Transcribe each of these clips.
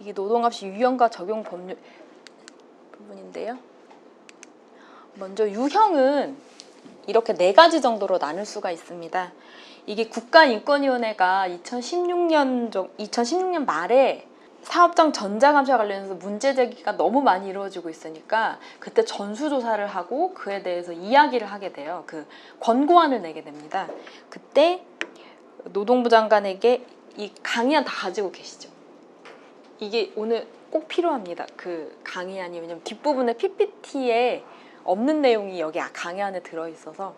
이게 노동합시 유형과 적용 법률 부분인데요. 먼저 유형은 이렇게 네 가지 정도로 나눌 수가 있습니다. 이게 국가인권위원회가 2016년 정 2016년 말에 사업장 전자감사 관련해서 문제 제기가 너무 많이 이루어지고 있으니까 그때 전수조사를 하고 그에 대해서 이야기를 하게 돼요. 그 권고안을 내게 됩니다. 그때 노동부 장관에게 이 강의안 다 가지고 계시죠. 이게 오늘 꼭 필요합니다. 그 강의안이 왜냐면 뒷부분에 PPT에 없는 내용이 여기 강의 안에 들어 있어서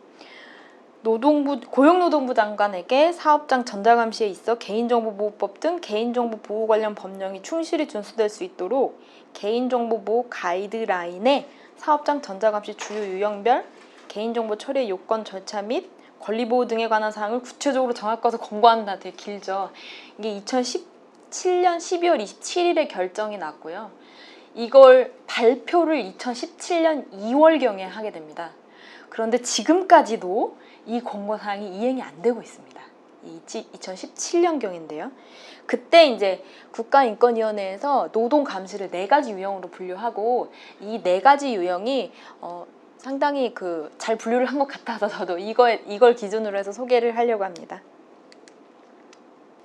노동부 고용노동부 장관에게 사업장 전자감시에 있어 개인정보보호법 등 개인정보 보호 관련 법령이 충실히 준수될 수 있도록 개인정보 보호 가이드라인에 사업장 전자감시 주요 유형별 개인정보 처리 요건 절차 및 권리보호 등에 관한 사항을 구체적으로 정확하게 권고한다. 되게 길죠. 이게 2017년 12월 27일에 결정이 났고요. 이걸 발표를 2017년 2월경에 하게 됩니다. 그런데 지금까지도 이 권고 사항이 이행이 안 되고 있습니다. 이 2017년경인데요. 그때 이제 국가인권위원회에서 노동 감시를 네 가지 유형으로 분류하고 이 네 가지 유형이 어, 상당히 그 잘 분류를 한 것 같아서 저도 이걸 이걸 기준으로 해서 소개를 하려고 합니다.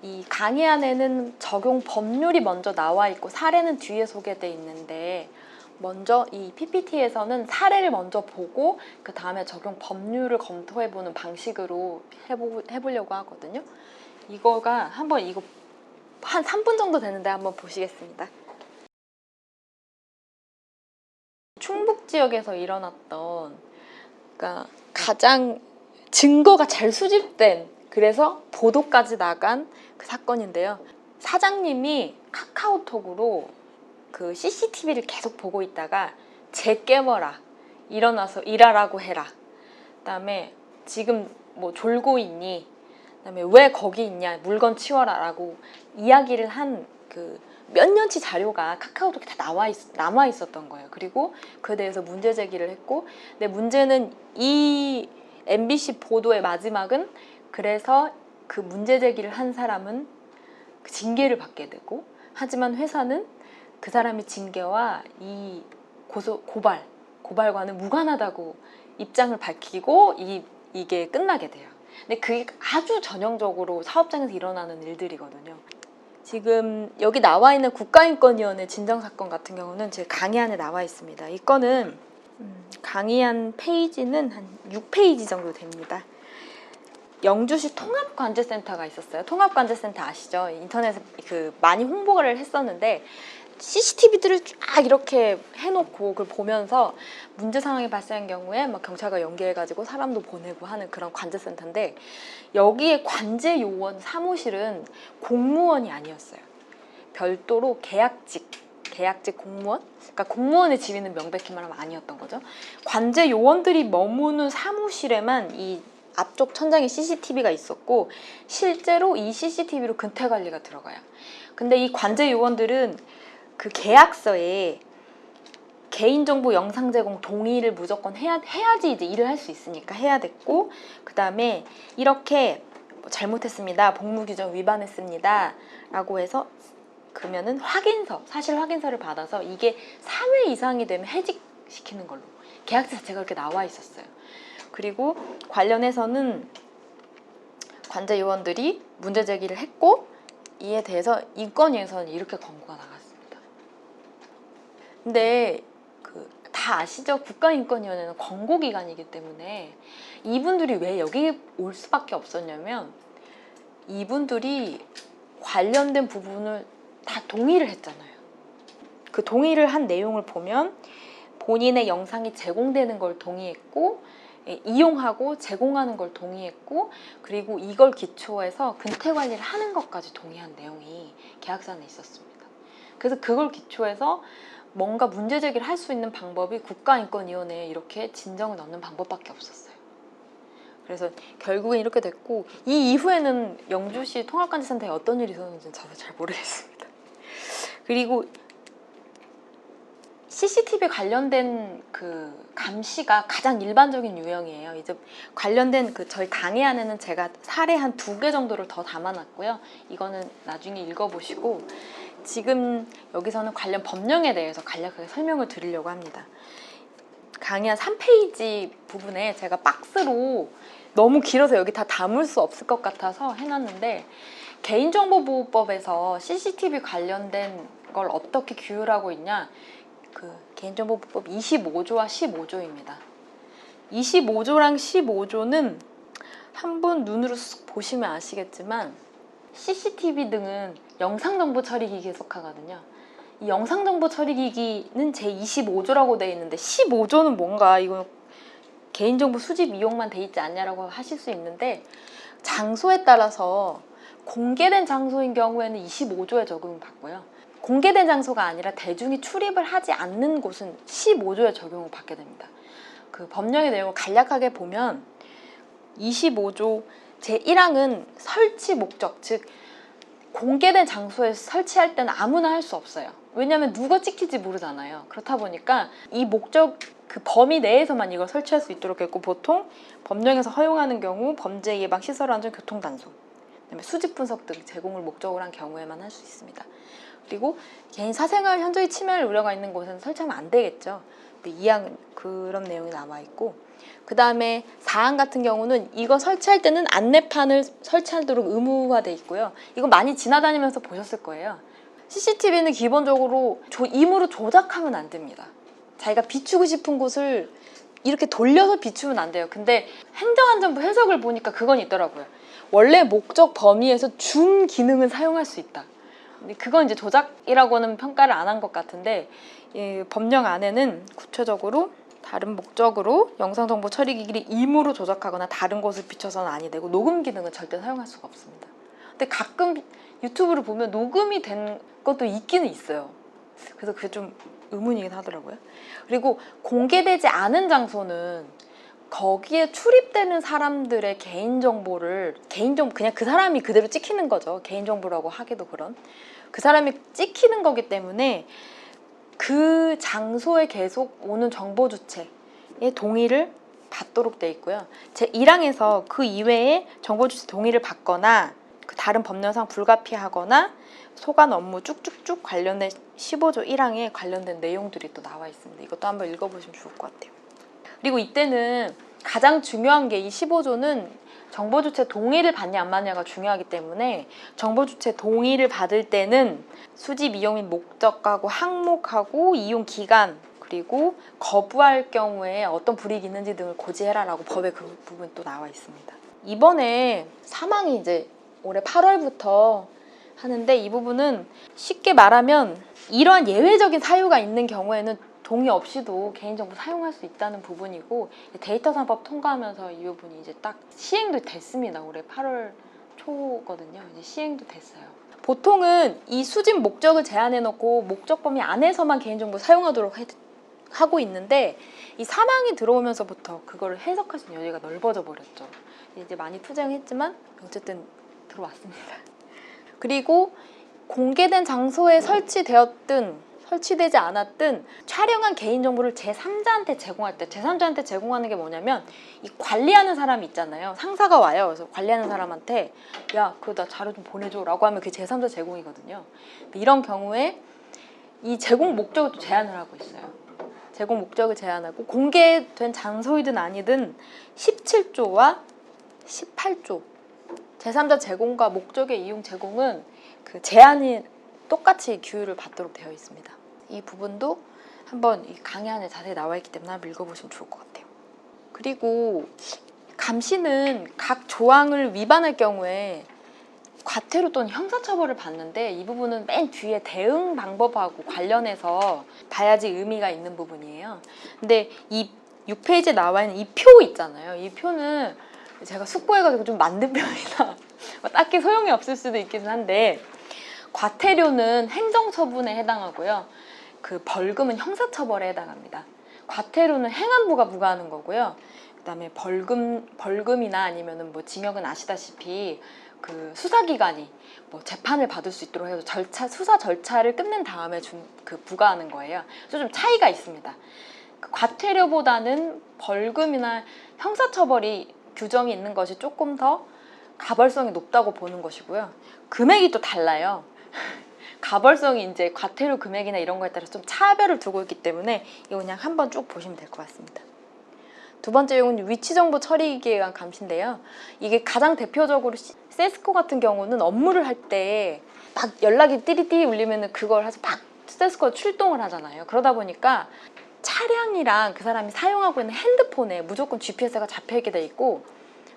이 강의 안에는 적용 법률이 먼저 나와 있고 사례는 뒤에 소개돼 있는데 먼저 이 PPT에서는 사례를 먼저 보고 그 다음에 적용 법률을 검토해 보는 방식으로 해보, 해보려고 하거든요. 이거가 한번 이거 한 3분 정도 되는데 한번 보시겠습니다. 충북 지역에서 일어났던 그러니까 가장 증거가 잘 수집된 그래서 보도까지 나간 그 사건인데요. 사장님이 카카오톡으로 그 CCTV를 계속 보고 있다가 재 깨머라 일어나서 일하라고 해라. 그다음에 지금 뭐 졸고 있니? 그다음에 왜 거기 있냐? 물건 치워라라고 이야기를 한 그 몇 년치 자료가 카카오톡에 다 나와 있, 남아 있었던 거예요. 그리고 그에 대해서 문제 제기를 했고, 근데 문제는 이 MBC 보도의 마지막은 그래서 그 문제 제기를 한 사람은 그 징계를 받게 되고, 하지만 회사는 그 사람의 징계와 이 고소 고발 고발과는 무관하다고 입장을 밝히고 이 이게 끝나게 돼요. 근데 그게 아주 전형적으로 사업장에서 일어나는 일들이거든요. 지금 여기 나와 있는 국가인권위원회 진정 사건 같은 경우는 제 강의 안에 나와 있습니다. 이 건은 음, 강의안 페이지는 한 6페이지 정도 됩니다. 영주시 통합관제센터가 있었어요. 통합관제센터 아시죠? 인터넷에 그 많이 홍보를 했었는데 CCTV들을 쫙 이렇게 해놓고 그걸 보면서 문제 상황이 발생한 경우에 막 경찰과 연계해가지고 사람도 보내고 하는 그런 관제센터인데 여기에 관제 요원 사무실은 공무원이 아니었어요. 별도로 계약직 계약직 공무원? 그러니까 공무원의 지위는 명백히 말하면 아니었던 거죠. 관제 요원들이 머무는 사무실에만 이 앞쪽 천장에 CCTV가 있었고 실제로 이 CCTV로 근태 관리가 들어가요. 근데 이 관제 요원들은 그 계약서에 개인정보 영상 제공 동의를 무조건 해야 해야지 이제 일을 할 수 있으니까 해야 됐고 그 다음에 이렇게 뭐 잘못했습니다 복무 규정 위반했습니다 라고 해서 그러면은 확인서 사실 확인서를 받아서 이게 3회 이상이 되면 해직시키는 걸로 계약서 자체가 그렇게 나와 있었어요. 그리고 관련해서는 관제 요원들이 문제 제기를 했고 이에 대해서 인권위에서는 이렇게 권고가 나갔습니다. 근데 그 다 아시죠? 국가인권위원회는 권고기관이기 때문에 이분들이 왜 여기 올 수밖에 없었냐면 이분들이 관련된 부분을 다 동의를 했잖아요. 그 동의를 한 내용을 보면 본인의 영상이 제공되는 걸 동의했고 예, 이용하고 제공하는 걸 동의했고 그리고 이걸 기초해서 근태 관리를 하는 것까지 동의한 내용이 계약서에 있었습니다. 그래서 그걸 기초해서 뭔가 문제 제기를 할 수 있는 방법이 국가인권위원회에 이렇게 진정을 넣는 방법밖에 없었어요. 그래서 결국엔 이렇게 됐고 이 이후에는 영주시 통합관제센터에 어떤 일이 있었는지는 저도 잘 모르겠습니다. 그리고 CCTV 관련된 그 감시가 가장 일반적인 유형이에요. 이제 관련된 그 저희 강의 안에는 제가 사례 한 두 개 정도를 더 담아놨고요. 이거는 나중에 읽어보시고 지금 여기서는 관련 법령에 대해서 간략하게 설명을 드리려고 합니다. 강의 한 3페이지 부분에 제가 박스로 너무 길어서 여기 다 담을 수 없을 것 같아서 해놨는데 개인정보보호법에서 CCTV 관련된 걸 어떻게 규율하고 있냐 그 개인정보보호법 25조와 15조입니다. 25조랑 15조는 한 번 눈으로 쓱 보시면 아시겠지만 CCTV 등은 영상정보 처리기기에 속하거든요. 이 영상정보 처리기기는 제 25조라고 되어 있는데 15조는 뭔가 이거 개인정보 수집 이용만 돼 있지 않냐라고 하실 수 있는데 장소에 따라서 공개된 장소인 경우에는 25조에 적용을 받고요. 공개된 장소가 아니라 대중이 출입을 하지 않는 곳은 15조에 적용을 받게 됩니다. 그 법령의 내용을 간략하게 보면 25조 제1항은 설치 목적 즉 공개된 장소에 설치할 때는 아무나 할 수 없어요. 왜냐하면 누가 찍힐지 모르잖아요. 그렇다 보니까 이 목적 그 범위 내에서만 이걸 설치할 수 있도록 했고 보통 법령에서 허용하는 경우 범죄 예방 시설 안전 교통 단속 그다음에 수집 분석 등 제공을 목적으로 한 경우에만 할 수 있습니다. 그리고 개인 사생활 현저히 침해할 우려가 있는 곳에는 설치하면 안 되겠죠. 이항은 그런 내용이 남아 있고 그 다음에 4항 같은 경우는 이거 설치할 때는 안내판을 설치하도록 의무화돼 있고요. 이거 많이 지나다니면서 보셨을 거예요. CCTV는 기본적으로 조, 임으로 조작하면 안 됩니다. 자기가 비추고 싶은 곳을 이렇게 돌려서 비추면 안 돼요. 근데 행정안전부 해석을 보니까 그건 있더라고요. 원래 목적 범위에서 줌 기능은 사용할 수 있다. 그건 이제 조작이라고는 평가를 안 한 것 같은데 이 법령 안에는 구체적으로 다른 목적으로 영상정보 처리기기를 임으로 조작하거나 다른 곳을 비춰서는 아니 되고 녹음 기능은 절대 사용할 수가 없습니다. 근데 가끔 유튜브를 보면 녹음이 된 것도 있기는 있어요. 그래서 그게 좀 의문이긴 하더라고요. 그리고 공개되지 않은 장소는 거기에 출입되는 사람들의 개인정보를 개인정보 그냥 그 사람이 그대로 찍히는 거죠. 개인정보라고 하기도 그런 그 사람이 찍히는 거기 때문에 그 장소에 계속 오는 정보 주체의 동의를 받도록 돼 있고요. 제 1항에서 그 이외에 정보 주체 동의를 받거나 그 다른 법령상 불가피하거나 소관 업무 쭉쭉쭉 관련된 15조 1항에 관련된 내용들이 또 나와 있습니다. 이것도 한번 읽어보시면 좋을 것 같아요. 그리고 이때는 가장 중요한 게 이 15조는 정보 주체 동의를 받냐 안 받냐가 중요하기 때문에 정보 주체 동의를 받을 때는 수집 이용 및 목적하고 항목하고 이용 기간 그리고 거부할 경우에 어떤 불이익이 있는지 등을 고지해라라고 법에 그 부분 또 나와 있습니다. 이번에 사망이 이제 올해 8월부터 하는데 이 부분은 쉽게 말하면 이러한 예외적인 사유가 있는 경우에는 동의 없이도 개인정보 사용할 수 있다는 부분이고 데이터 산법 통과하면서 이 부분이 이제 딱 시행도 됐습니다. 올해 8월 초거든요. 이제 시행도 됐어요. 보통은 이 수집 목적을 제한해 놓고 목적 범위 안에서만 개인정보 사용하도록 해- 하고 있는데 이 사망이 들어오면서부터 그거를 해석할 수 있는 여지가 넓어져 버렸죠. 이제 많이 투쟁했지만 어쨌든 들어왔습니다. 그리고 공개된 장소에 설치되었든 설치되지 않았든 촬영한 개인정보를 제3자한테 제공할 때 제3자한테 제공하는 게 뭐냐면 이 관리하는 사람이 있잖아요. 상사가 와요. 그래서 관리하는 사람한테 야, 그거 나 자료 좀 보내줘 라고 하면 그게 제3자 제공이거든요. 이런 경우에 이 제공 목적을 또 제한을 하고 있어요. 제공 목적을 제한하고 공개된 장소이든 아니든 17조와 18조 제3자 제공과 목적의 이용 제공은 그 제한이 똑같이 규율을 받도록 되어 있습니다. 이 부분도 한번 이 강의 안에 자세히 나와 있기 때문에 한번 읽어보시면 좋을 것 같아요. 그리고 감시는 각 조항을 위반할 경우에 과태료 또는 형사처벌을 받는데 이 부분은 맨 뒤에 대응 방법하고 관련해서 봐야지 의미가 있는 부분이에요. 근데 이 6페이지에 나와 있는 이 표 있잖아요. 이 표는 제가 숙고해가지고 좀 만든 편이라 딱히 소용이 없을 수도 있기는 한데 과태료는 행정처분에 해당하고요. 그 벌금은 형사처벌에 해당합니다. 과태료는 행안부가 부과하는 거고요. 그다음에 벌금 벌금이나 아니면은 뭐 징역은 아시다시피 그 수사기관이 뭐 재판을 받을 수 있도록 해서 절차 수사 절차를 끝낸 다음에 준 그 부과하는 거예요. 그래서 좀 차이가 있습니다. 그 과태료보다는 벌금이나 형사처벌이 규정이 있는 것이 조금 더 가벌성이 높다고 보는 것이고요. 금액이 또 달라요. 가벌성이 이제 과태료 금액이나 이런 거에 따라 좀 차별을 두고 있기 때문에 이거 그냥 한번 쭉 보시면 될 것 같습니다. 두 번째 용은 위치 정보 처리기에 의한 감시인데요. 이게 가장 대표적으로 시- 세스코 같은 경우는 업무를 할 때 막 연락이 띠리띠리 울리면은 그걸 해서 막 세스코 출동을 하잖아요. 그러다 보니까 차량이랑 그 사람이 사용하고 있는 핸드폰에 무조건 GPS가 잡혀 있게 돼 있고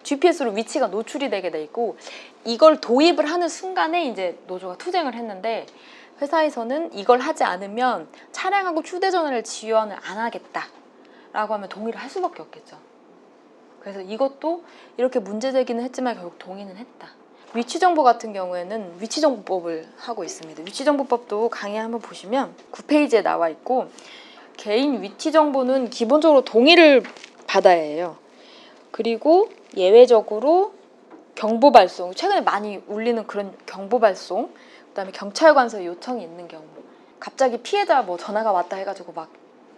GPS로 위치가 노출이 되게 돼 있고 이걸 도입을 하는 순간에 이제 노조가 투쟁을 했는데 회사에서는 이걸 하지 않으면 차량하고 휴대전화를 지원을 안 하겠다 라고 하면 동의를 할 수밖에 없겠죠. 그래서 이것도 이렇게 문제 제기는 했지만 결국 동의는 했다. 위치 정보 같은 경우에는 위치 정보법을 하고 있습니다. 위치 정보법도 강의 한번 보시면 9페이지에 나와 있고 개인 위치 정보는 기본적으로 동의를 받아야 해요. 그리고 예외적으로 경보 발송, 최근에 많이 울리는 그런 경보 발송, 그다음에 경찰관서 요청이 있는 경우, 갑자기 피해자 뭐 전화가 왔다 해가지고 막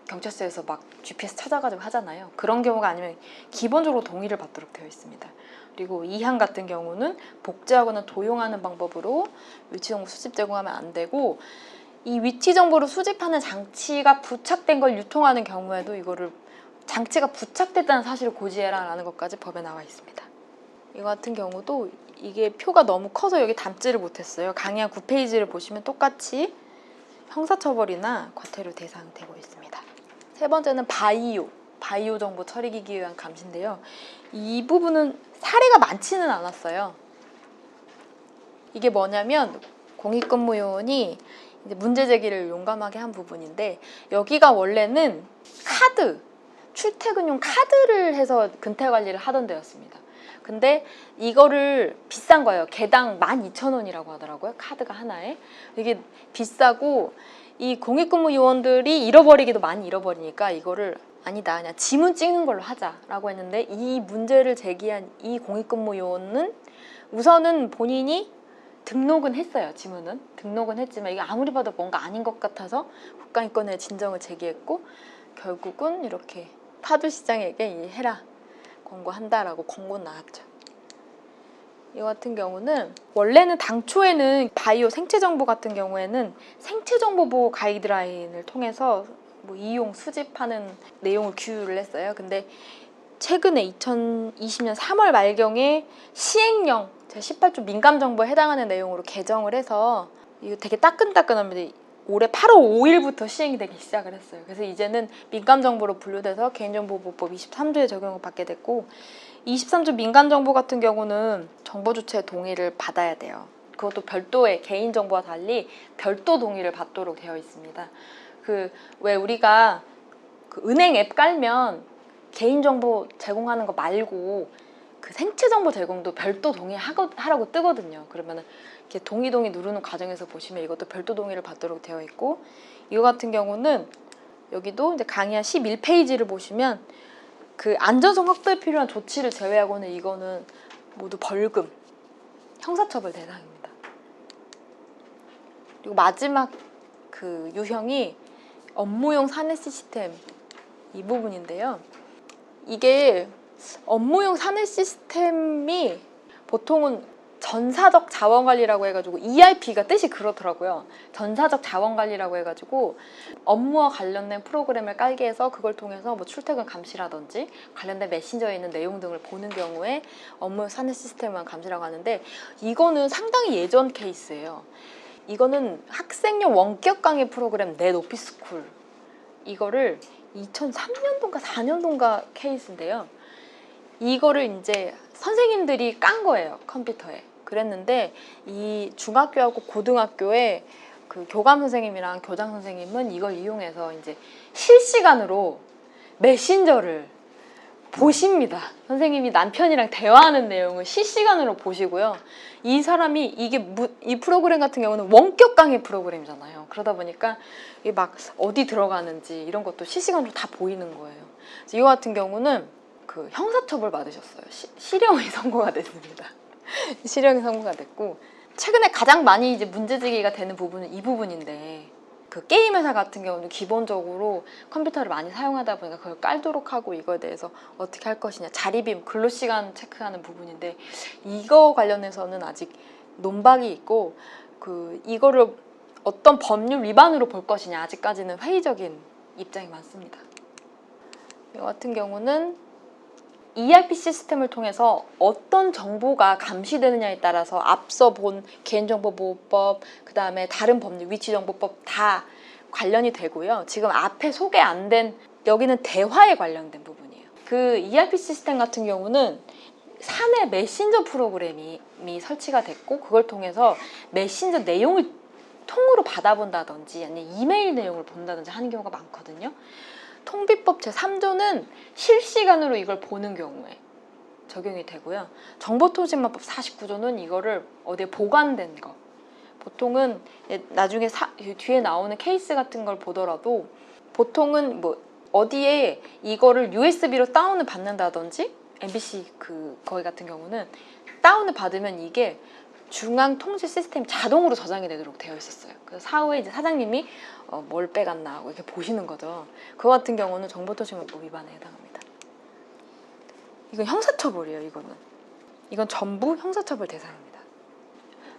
경찰서에서 막 GPS 찾아가지고 하잖아요. 그런 경우가 아니면 기본적으로 동의를 받도록 되어 있습니다. 그리고 2항 같은 경우는 복제하거나 도용하는 방법으로 위치 정보 수집 제공하면 안 되고 이 위치 정보를 수집하는 장치가 부착된 걸 유통하는 경우에도 이거를 장치가 부착됐다는 사실을 고지해라라는 것까지 법에 나와 있습니다. 이거 같은 경우도 이게 표가 너무 커서 여기 담지를 못했어요. 강의 9페이지를 보시면 똑같이 형사처벌이나 과태료 대상 되고 있습니다. 세 번째는 바이오, 바이오 정보 처리기기에 의한 감시인데요. 이 부분은 사례가 많지는 않았어요. 이게 뭐냐면 공익근무요원이 문제 제기를 용감하게 한 부분인데 여기가 원래는 카드 출퇴근용 카드를 해서 근태 관리를 하던 데였습니다. 근데 이거를 비싼 거예요. 개당 12,000원이라고 하더라고요. 카드가 하나에. 이게 비싸고 이 공익근무 요원들이 잃어버리기도 많이 잃어버리니까 이거를 아니다. 그냥 지문 찍는 걸로 하자라고 했는데 이 문제를 제기한 이 공익근무 요원은 우선은 본인이 등록은 했어요. 지문은 등록은 했지만 이게 아무리 봐도 뭔가 아닌 것 같아서 국가인권에 진정을 제기했고 결국은 이렇게 파주시장에게 이 해라 권고한다라고 권고 나왔죠. 이 같은 경우는 원래는 당초에는 바이오 생체 정보 같은 경우에는 생체 정보 보호 가이드라인을 통해서 뭐 이용 수집하는 내용을 규율을 했어요. 근데 최근에 2020년 3월 말경에 시행령 제 18조 민감 정보에 해당하는 내용으로 개정을 해서 이거 되게 따끈따끈합니다. 올해 8월 5일부터 시행이 되기 시작을 했어요. 그래서 이제는 민감 정보로 분류돼서 개인정보보호법 23조에 적용을 받게 됐고 23조 민감 정보 같은 경우는 정보 주체의 동의를 받아야 돼요. 그것도 별도의 개인 정보와 달리 별도 동의를 받도록 되어 있습니다. 그 왜 우리가 그 은행 앱 깔면 개인 정보 제공하는 거 말고 그 생체 정보 제공도 별도 동의하라고 뜨거든요. 그러면은 이렇게 동의 동의 누르는 과정에서 보시면 이것도 별도 동의를 받도록 되어 있고 이거 같은 경우는 여기도 이제 강의 11페이지를 보시면 그 안전성 확보에 필요한 조치를 제외하고는 이거는 모두 벌금, 형사처벌 대상입니다. 그리고 마지막 그 유형이 업무용 사내 시스템 이 부분인데요. 이게 업무용 사내 시스템이 보통은 전사적 자원 관리라고 해가지고 ERP가 뜻이 그렇더라고요. 전사적 자원 관리라고 해가지고 업무와 관련된 프로그램을 깔게 해서 그걸 통해서 뭐 출퇴근 감시라든지 관련된 메신저에 있는 내용 등을 보는 경우에 업무 사내 시스템만 감시라고 하는데 이거는 상당히 예전 케이스예요. 이거는 학생용 원격 강의 프로그램 넷 오피스쿨 이거를 2003년도인가 4년도인가 케이스인데요. 이거를 이제 선생님들이 깐 거예요 컴퓨터에 그랬는데 이 중학교하고 고등학교에 그 교감 선생님이랑 교장 선생님은 이걸 이용해서 이제 실시간으로 메신저를 보십니다. 선생님이 남편이랑 대화하는 내용을 실시간으로 보시고요. 이 사람이 이게 무, 이 프로그램 같은 경우는 원격 강의 프로그램이잖아요. 그러다 보니까 이게 막 어디 들어가는지 이런 것도 실시간으로 다 보이는 거예요. 이거 같은 경우는 그 형사처벌 받으셨어요. 시, 실형이 선고가 됐습니다. 실형이 선고가 됐고 최근에 가장 많이 이제 문제 제기가 되는 부분은 이 부분인데 그 게임 회사 같은 경우는 기본적으로 컴퓨터를 많이 사용하다 보니까 그걸 깔도록 하고 이거에 대해서 어떻게 할 것이냐 자리빔 근로 시간 체크하는 부분인데 이거 관련해서는 아직 논박이 있고 그 이거를 어떤 법률 위반으로 볼 것이냐 아직까지는 회의적인 입장이 많습니다. 이 같은 경우는 ERP 시스템을 통해서 어떤 정보가 감시되느냐에 따라서 앞서 본 개인정보보호법, 그 다음에 다른 법률, 위치정보법 다 관련이 되고요. 지금 앞에 소개 안 된 여기는 대화에 관련된 부분이에요. 그 ERP 시스템 같은 경우는 사내 메신저 프로그램이 설치가 됐고 그걸 통해서 메신저 내용을 통으로 받아본다든지 아니면 이메일 내용을 본다든지 하는 경우가 많거든요. 통비법 제3조는 실시간으로 이걸 보는 경우에 적용이 되고요. 정보통신망법 49조는 이거를 어디에 보관된 거. 보통은 나중에 사- 뒤에 나오는 케이스 같은 걸 보더라도 보통은 뭐 어디에 이거를 USB로 다운을 받는다든지 MBC 그 거기 같은 경우는 다운을 받으면 이게 중앙 통신 시스템 자동으로 저장이 되도록 되어 있었어요. 그래서 사후에 이제 사장님이 어, 뭘 빼갔나 하고 이렇게 보시는 거죠. 그거 같은 경우는 정보통신망법 위반에 해당합니다. 이건 형사처벌이에요. 이거는 이건 전부 형사처벌 대상입니다.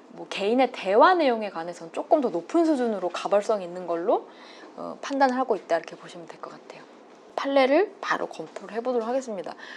뭐 개인의 대화 내용에 관해서는 조금 더 높은 수준으로 가벌성 있는 걸로 어, 판단을 하고 있다 이렇게 보시면 될 것 같아요. 판례를 바로 검토를 해보도록 하겠습니다.